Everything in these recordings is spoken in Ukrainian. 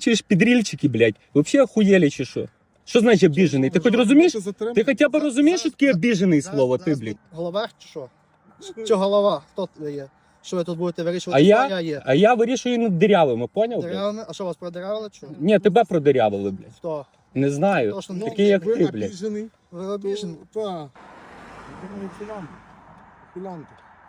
Чуєш, підрільчики, блядь, вообще охуєлі чи що? Що значить обіжений? Ти хоч розумієш? Ти хоча б розумієш, що таке обіжений слово, ти, блядь? Голова чи що? Чи голова? Хто ви є? Що ви тут будете вирішувати? А я? Є? А я вирішую над дирявими, поняв? блядь? Деревами? А що вас продирали? Чи? Ні, тебе продирявили, блядь. Хто? Не знаю. Хто ж Такий, як ти, блядь. обіжений. Ви обіжені? Так. Філянти.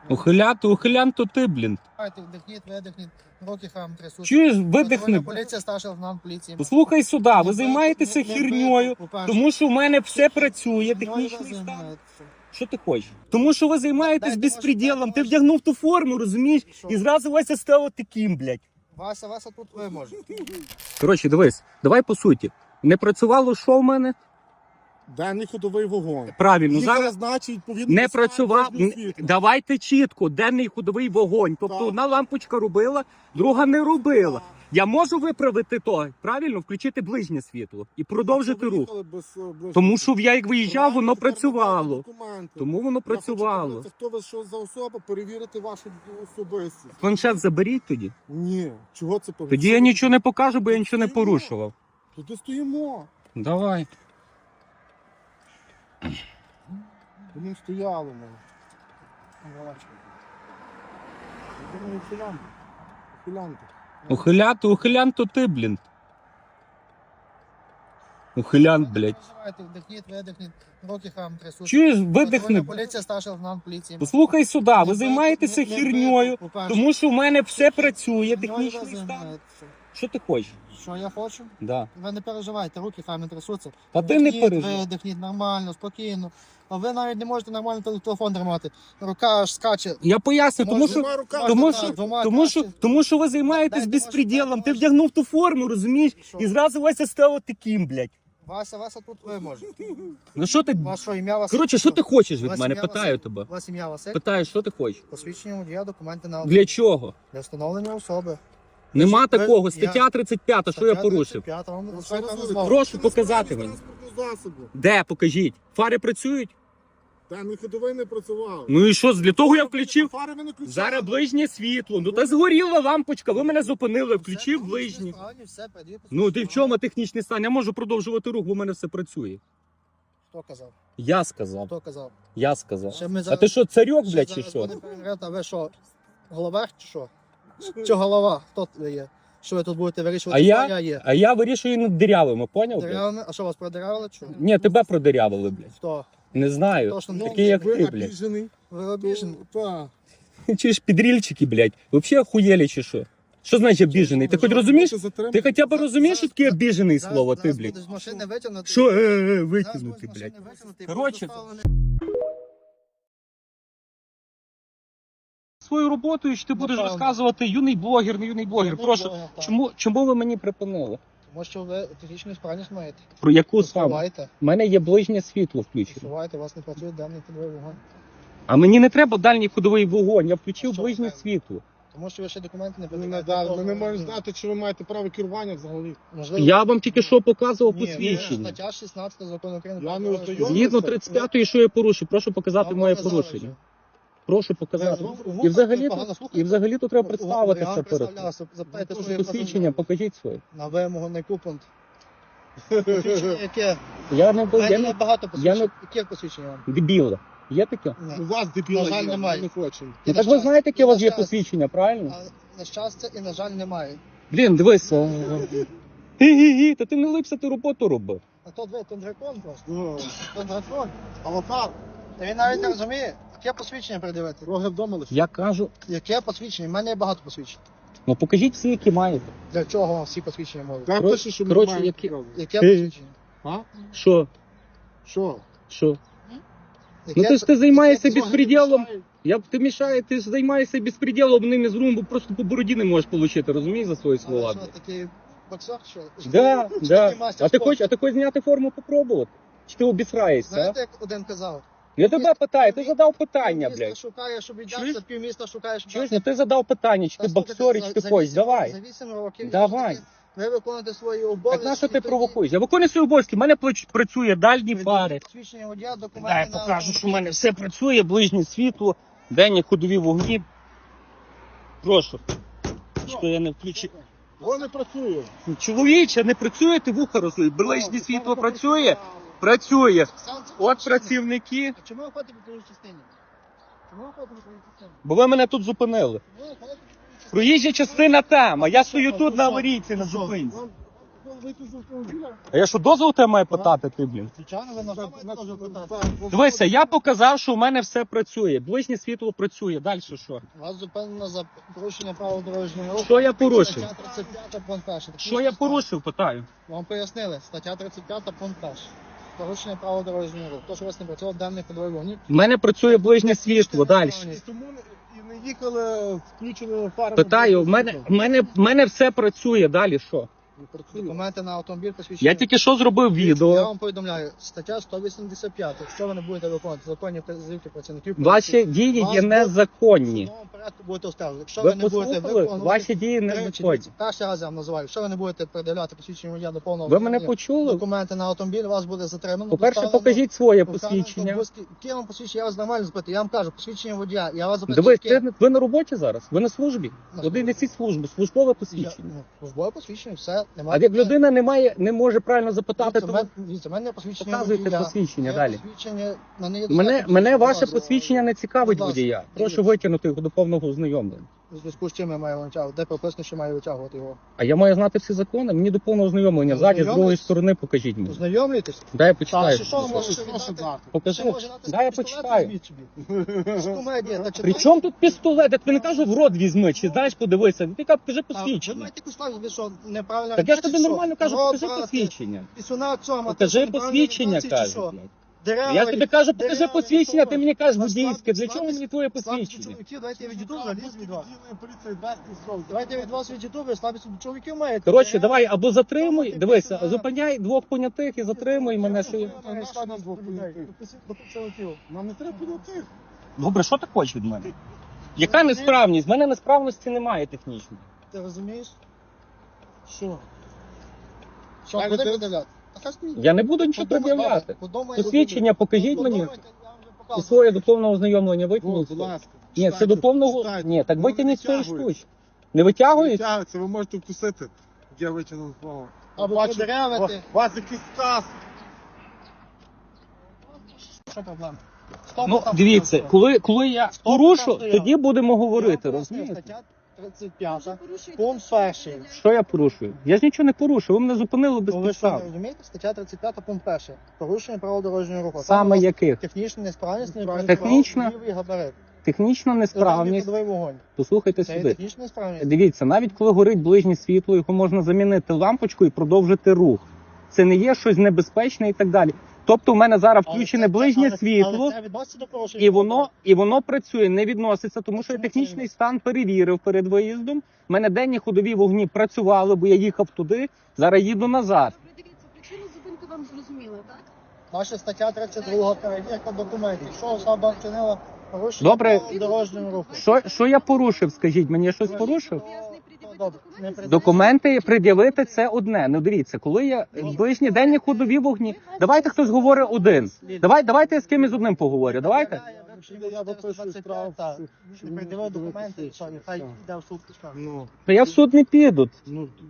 Ухиляти, ухилян, то ти, блін. Давайте вдихніть, видихніть, руки хам трясуть. Чуєш, видихни. Патрульна Поліція, старший лейтенант поліції. Послухай сюди, ви займаєтеся бийте, херньою, тому що в мене все працює, технічний стан. Що ти хочеш? Тому що ви займаєтесь Дайте безпреділом. Ти вдягнув ту форму, розумієш? І зразу Вася став таким, блядь. Вася, Вася тут ви можете. Коротше, дивись, давай по суті. Не працювало що в мене? Денний ходовий вогонь. Правильно, Їх зараз значить, відповідно, не до працював. Н-. Давайте чітко, денний ходовий вогонь. Тобто Так. одна лампочка робила, друга не робила. Так. Я можу виправити то, правильно, включити ближнє світло і продовжити Ви рух. їхали без, е, ближнього Тому що я як виїжджав, воно Тепер працювало. документи. Тому воно Я хочу працювало. подивитися, Хто ви що за особа, перевірити вашу особистість. Планшет заберіть тоді. Ні, чого це Тоді я нічого не покажу, бо я нічого не порушував. Туди стоїмо. Давай. Вони стояли ми. Філянти. Філянти. Ухиляти, ухилян, то ти, блін. Ухилян, блядь. Давайте вдихніть, видихніть, руки хам трясуть. Чуєш, видихни. Поліція, поліції. Послухай сюди, ви займаєтеся херньою, тому що в мене все працює, технічний стан. Що ти хочеш? Що я хочу? Да. Ви не переживайте, руки хай не трясуться. Та ти не переживай. Видихніть нормально, спокійно. А ви навіть не можете нормально телефон тримати. Рука аж скаче. Я поясню, тому що, Двома руками. тому що, двома тому що, краще. тому що ви займаєтесь Дайте, безпреділом. Ти вдягнув ту форму, розумієш? Що? І зразу Вася став таким, блядь. Вася, Вася тут ви можете. Ну що ти? Ваше ім'я Василь. Коротше, що ти хочеш від мене? ім'я Питаю Василь. тебе. Вас ім'я Василь? Питаю, що ти хочеш? Посвідчення водія, документи на Для чого? для встановлення особи. Нема такого. Стаття 35, що я порушив. 35, вам Ну, дозвольте що ви розмову. Прошу показати мені. Де? Покажіть. Фари працюють? Денний ходовий не працював. Ну і що? Для того я включив. Фари ви не включали. Зараз ближнє світло. Ну та згоріла лампочка, ви мене зупинили, включив ближнє. Ну ти в чому технічний стан? Я можу продовжувати рух, бо в мене все працює. Хто казав? Я сказав. Хто казав? Я сказав. Ще ми А зараз- ти що, царьок, блядь, чи зараз що? будемо перевіряти, а ви що? Голова чи що? Чи голова? Хто ви є? Що ви тут будете вирішувати? А я? Я є? А я вирішую над дирявими, поняв? блядь? Деревами? А що вас продирали? Чи? Ні, тебе продирявили, блядь. Хто? Не знаю. Хто ж там Такий, як ви ти, блядь. обіжений. Ви обіжені? Так. Чуєш, підрільчики, блядь, вообще охуєлі чи що? Що значить обіжений? Ти хоч розумієш? Ти хоча б розумієш, що таке обіжений Зараз- слово, ти, зараз блядь? буде з машини витягнути. Що, е, е, Зараз буде з блядь? машини витягнути і Коротше, доставлений- Свою роботу, і що ти будеш Напевно. розказувати юний блогер, не юний блогер. Юний Прошу, блогер, так. чому, чому ви мені припинили? Тому що ви технічну справність маєте. Про яку саме? У мене є ближнє світло включено. Усувайте, у вас не працює денний ходовий вогонь. А мені не треба дальній ходовий вогонь, я включив що ближнє світло. Тому що ви ще документи не Ми не. Ми не можемо знати, чи ви маєте право керування взагалі. Можливо, Я вам тільки що показував Ні, посвідчення. Стаття 16 закону України. Я не. Згідно 35-ї, що я порушив, прошу показати Вам моє порушення. вже. Прошу показати. І взагалі і взагалі то треба Я представитися перед запитайте Ну, своє посвідчення, покажіть своє. На вимогу на купонт. Яке? Я не я не багато посвідчень. Яке посвідчення вам? дебіла. Є таке? У вас дебіла На жаль, немає. не хочемо. Ну так ви знаєте, яке у вас є посвідчення, правильно? На щастя і на жаль немає. Блін, дивись. Гі-гі-гі, та ти не липся, ти роботу роби. А то ви, то просто. Ну, То дракон. Аватар. Та він навіть не розуміє, яке посвідчення придивити. Роги вдома лише. Я кажу, Яке посвідчення? У мене є багато посвідчень. ну покажіть всі, які маєте. Для чого вам всі посвідчення можуть? Там Коротше- пише, що ми коротше, маємо які- право. Яке Е. посвідчення? А? Що? Що? Що? Яке- Ну ти ж ти займаєшся яке- безпреділом. Я б ти мішає, ти ж займаєшся безпреділом, ним із румбу просто по бороді не можеш отримати, розумієш за свої А слова. ви що, такий боксер, що? Да, Чи да. мастер А ти спорту? хочеш, а ти хочеш зняти форму попробувати? Чи ти обісраєшся? а? Знаєте, як один казав? Я тебе питаю, ти задав питання, блядь. шукає, щоб Чуєш? віддався, півміста шукає, щоб Чуєш, ну ти задав питання, чи ти слухайте, боксер, чи ти за давай. За 8 років. Давай. Ви виконуєте свої обов'язки. Так на що ти провокуєш? Я виконую свої обов'язки, в мене працює дальні фари. Свідчення водія, документи Дай на покажу, що в мене все працює, ближнє світло, денні ходові вогні. Прошу. Що я не включив? Воно не працює. Чоловіче, не працює, ти вуха розуй. Ближнє світло працює? Працює. От працівники. А чому ви ходите по проїжджій частині? Чому ви ходите по проїжджій частині? Бо ви мене тут зупинили. Ви ходите по проїжджій частині? Проїжджа частина там, а я стою тут на аварійці на зупинці. Вам- вам вийти з автомобіля? А я що дозвол тебе маю питати ти, блін? Звичайно, ви на питати? Дивися, я показав, що у мене все працює. Ближнє світло працює. Далі що? Вас зупинено за порушення правил дорожнього руху. Що я порушив? Стаття 35 пункт 1. Що я порушив, питаю. Вам пояснили. Стаття 35 пункт 1. Порушення правил дорожнього руху. Тож у вас не працював даний ходовий вогні. У мене працює ближнє світло. Далі. Тому не- і не їхали включили фарами. Питаю, в мене, в мене, в мене все працює. Далі що? Не. Документи на автомобіль посвідчення. Я тільки що зробив Я відео. вам повідомляю, стаття 185. Якщо ви не будете виконувати законні вказівки працівників, Ваші дії є незаконні. в порядку будете оскаржувати. Якщо Ви ви не будете послухали? виконувати Ваші дії незаконні. Перший раз я вам називаю. Якщо ви не будете передавати посвідчення водія до повного Ви мене виконання почули? документи на автомобіль, вас буде затримано. По-перше, доставлено- покажіть своє доставлено посвідчення. Яке вам посвідчення? Я вас нормально запитую. Я вам кажу, посвідчення водія. Я вас запитую. Дивись, яке? ти, ви на роботі зараз? Ви на службі? На Один службі. несіть службу, службове Я- посвідчення. ну, Службове посвідчення, все. А Немає. як людина не має, не може правильно запитати, Дивіться, то в мене- дивіться, мене посвідчення Показуйте водія. посвідчення Є далі. Посвідчення, мене, достатньо мене ваше посвідчення не цікавить Будь ласка, водія. Прошу дивіться. витягнути його до повного ознайомлення. У зв'язку з чим я маю витягувати? Де прописано, що маю витягувати його? А я маю знати всі закони. Мені до повного ознайомлення. Ззаді, з другої сторони покажіть мені. Ознайомлюєтесь? Дай я почитаю. що, що ви можете віддати? Покажи. Дай я почитаю. Та При чому тут пістолет? Я тобі не кажу в рот візьми, чи знаєш, подивися. Ти кажеш, покажи А, Ви посвідчення. маєте куштати, ви що, неправильно Так я ж тобі нормально кажу, покажи посвідчення. Покажи посвідчення, кажу. Дерева Я тобі кажу, покажи дерева посвідчення, ти мені кажеш водійське. Для чого мені твоє посвідчення? Давайте я відійду взагалі від вас. Давайте я від вас відійду, ви слабість у чоловіків маєте. Коротше, давай або затримуй, дивися, зупиняй двох понятих і затримуй мене. Що... я- Та не слабість у людей. Нам не треба підійти. Добре, що ти хочеш від мене? Яка несправність? В мене несправності немає технічної. Ти розумієш? Що? Що, Так, буде ти- видавляти? А. Я не буду нічого пред'являти. Посвідчення покажіть мені і своє до повного ознайомлення витягніть. Ні, це до повного. Ні, так Воно витягніть витягує. штучки. Не витягують? Витягується, ви можете вкусити. Я витягнув слово. Або Бачу, у вас якийсь сказ. Що проблема? Ну, дивіться, коли, коли я порушу, тоді будемо говорити, розумієте? Поясню, Стаття 35, пункт перший. Що я порушую? Я ж нічого не порушую, ви мене зупинили без ви що, не підстав. розумієте? Стаття 35, пункт перший. Порушення правил дорожнього руху. Саме Там яких? Технічна несправність, Технічна? лівий габарит. Технічна несправність. вогонь. Послухайте Це є сюди. технічна несправність. Дивіться, навіть коли горить ближнє світло, його можна замінити лампочкою і продовжити рух. Це не є щось небезпечне і так далі. Тобто, у мене зараз Але включене це- ближнє але- світло, Але це до порушення. і воно, і воно працює, не відноситься, тому що я технічний стан перевірив перед виїздом. У мене денні ходові вогні працювали, бо я їхав туди. Зараз їду назад. Дивіться, причина зупинки вам зрозуміла, так? Наша стаття 32 перевірка документів. Що особа вчинила порушення Добре. дорожнього руху? Що, що я порушив? Скажіть мені, я щось порушив? Добре, не документи? Документи пред'явити це одне. Ну дивіться, коли я ближні денні ходові вогні. Давайте хтось говорить один. Давай, давайте я з кимось одним поговорю. Давайте. Я виписую штраф. Придивив документи, що нехай йде в суд. Ну, Та я в суд не піду. ну, ну,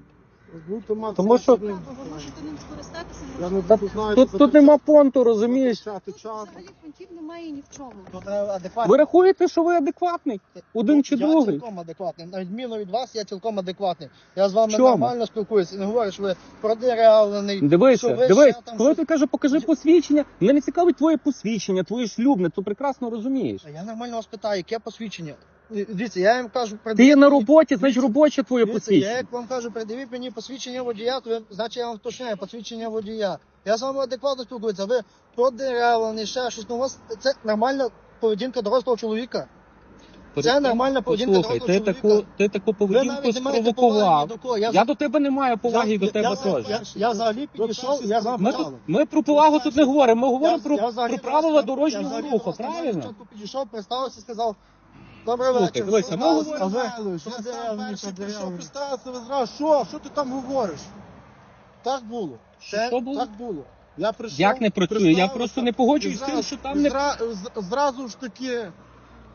Тому що- Ви можете ним скористатися, Я не не буду знати. Тут, тут нема понту, розумієш? Чати взагалі фронтів немає ні в чому. Тут треба адекватно. Ви рахуєте, що ви адекватний? Один чи я другий? цілком адекватний. На відміну від вас, я цілком адекватний. Я з вами Чому? нормально спілкуюся. Не говорю, що ви продеревлений. що Дивися, ви дивись, ще там коли щось- ти кажу, покажи посвідчення, мене цікавить твоє посвідчення, твоє шлюбне, ти прекрасно розумієш. А Я нормально вас питаю, яке посвідчення? Е, Дивіться, я їм кажу, Ти є на роботі, значить робоче твоє Дивіться, я посвідчення. як вам кажу, придивіть мені посвідчення водія, то ви, значить я вам уточняю, посвідчення водія. Я з вами адекватно спілкуюся, ви продеревлений, ще щось. Ну, у вас це нормальна поведінка дорослого чоловіка. Це нормальна поведінка Послухай, дорослого ти чоловіка. таку, ти таку Ви поведінку навіть не маєте поваги спровокував. до кого. Я, Я до тебе не маю поваги, і до тебе я, теж. я, я взагалі підійшов, я з вами Ми, питав. ми про повагу тут не говоримо, ми говоримо Я- про, я взагалі про правила просто- дорожнього я взагалі руху, просто правильно? початку підійшов, представився, сказав, добрий Слухай, вечір. дивися, ми говоримо- Що що ти це сам перший подивив? прийшов, представився, ви зразу, що? Що ти там говориш? Так було. Що було? Так було. Я прийшов. Як не працює? Я представився, просто не погоджуюсь з і тим, зразу- що там не- зра- з- Зразу ж таки,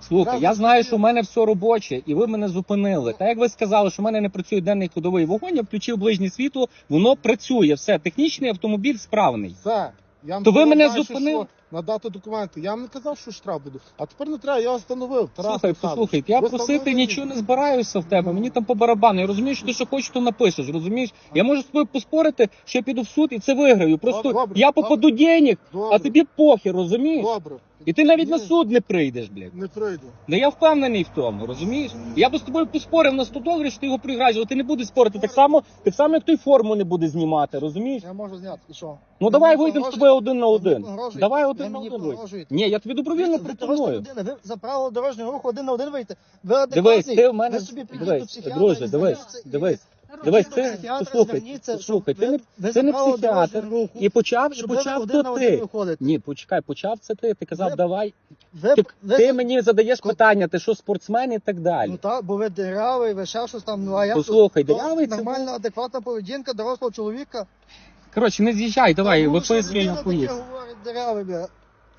Слухай, я знаю, що в мене все робоче, і ви мене зупинили. Та як ви сказали, що в мене не працює денний ходовий вогонь, я включив ближнє світло, воно працює. Все, технічний автомобіль справний. Все. Я вам То ви сказав мене зупинили? що Надати документи. Я вам не казав, що штраф буде. А тепер не треба, я вас встановив. Тарас Слухай, Михайлович. послухай, я Ви просити встановлені. нічого не збираюся в тебе. Мені там по барабану. Я розумію, що ти що хочеш, то напишеш. Розумієш? Я можу з тобою поспорити, що я піду в суд і це виграю. Просто Добре, я попаду денег, а Добре. тобі похер, розумієш? Добре. І ти навіть на суд не прийдеш, блядь. Не прийду. Ну я впевнений в тому, розумієш? Я би з тобою поспорив на 100 доларів, що ти його приграєш, але ти не будеш спорити. Так само, так само, як той форму не буде знімати, розумієш? Я можу зняти. І що? Ну давай вийдемо з тобою один на один. погрожуєте? Давай Ви один на мені один. вийдемо. погрожуєте? Ні, я тобі добровільно Ви пропоную. людина, ви за правило дорожнього руху один на один вийти. Ви адекватний, Дивись, ти в мене ви собі дивись, до психіатра друже, дивись, дивись. Дивись, ти- послухай, зверніться, ти не- ти не психіатр. І почав, щоб почав то ти. Ні, почекай, почав це ти. Ти казав, давай. Ви, Ти, ви- ти мені задаєш Ко- питання, ти що спортсмен і так далі. Ну так, бо ви дирявий, ви ще щось там, ну а я Послухай, то дирявий це нормальна, адекватна поведінка дорослого чоловіка. Коротше, не з'їжджай, давай, виписуй на хуї.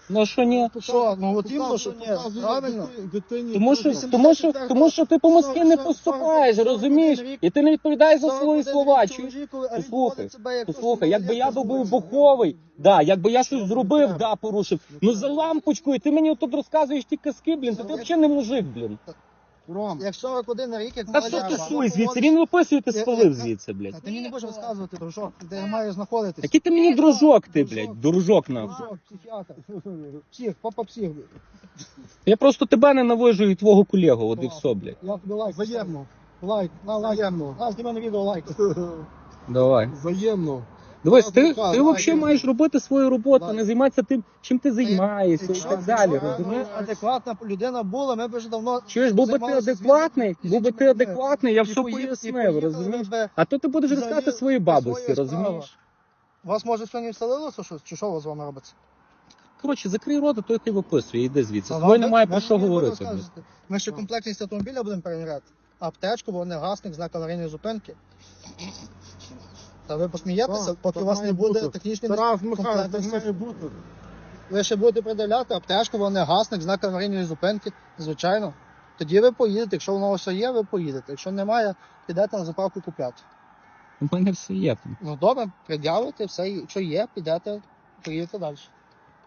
Ну що ні? Що, ну от іменно, що ні, правильно. Дитині. Тому що, тому що, тому що ти по Москві не поступаєш, розумієш? І ти не відповідаєш за свої слова. Чуєш? Послухай, Послухай, якби я був другий. буховий, да, якби я щось зробив, да, порушив. Ну за лампочкою, ти мені тут розказуєш ті казки, блін, то ти взагалі не мужик, блін. Ром, Як 41 рік, як Та що ти суй звідси? Він виписує, ти Я- спалив звідси, блядь. Та ти мені не будеш розказувати, дружок, де я маю знаходитись. Який ти мені дружок ти, блядь, дружок нахуй. Дружок, психіатр. Псих, папа псих. Я просто тебе ненавижу і твого колегу, от і все, блядь. Я тобі лайк. взаємно. Лайк, на лайк. Взаємно. На, знімай на відео лайк. Давай. Взаємно. Дивись, ти, ти взагалі маєш робити свою роботу, а не займатися тим, чим ти займаєшся і так далі, розумієш? адекватна людина була, ми б вже давно Чуєш, був би ти адекватний, був би ти адекватний, я все пояснив, розумієш? А то ти будеш розказати своїй бабусі, розумієш? У вас може сьогодні вселилося щось? Чи що у вас з вами робиться? Коротше, закрий рота, той хай виписує, іди звідси. З тобою немає про що говорити. Ми ще комплектність автомобіля будемо перевіряти. Аптечку, вогнегасник, знак аварійної зупинки. Та ви посмієтеся, Так, поки так у вас має не буде бути. технічний Тарас Михайлович, так комплектності. має бути. Ви ще будете придивляти аптечку, вогнегасник, знак аварійної зупинки, звичайно. Тоді ви поїдете. Якщо воно все є, ви поїдете. Якщо немає, підете на заправку купляти. У мене все є. Ну добре, пред'явите, все, якщо є, підете, поїдете далі.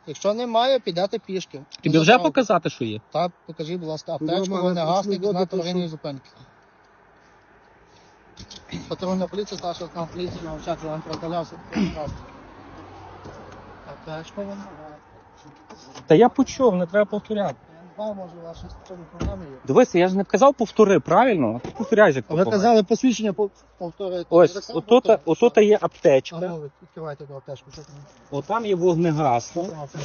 Якщо немає, підете пішки. Тобі вже показати, що є? Так, покажіть, будь ласка, аптечку, мене вогнегасник, почали знак аварійної зупинки. Патрульна поліція, старший лейтенант поліції, навчати вам прокалявся. Аптечку вогнегасник. Та я почув, не треба повторяти. Я не знаю, може, у вас щось в цьому програмі є. Дивися, я ж не казав повтори, правильно? А ти повторяєш, як Ви попало. казали посвідчення по- повторити. Ось, так само отут, є А аптечка, ну, ви відкривайте ту аптечку. що там? отам є вогнегасник. А, це-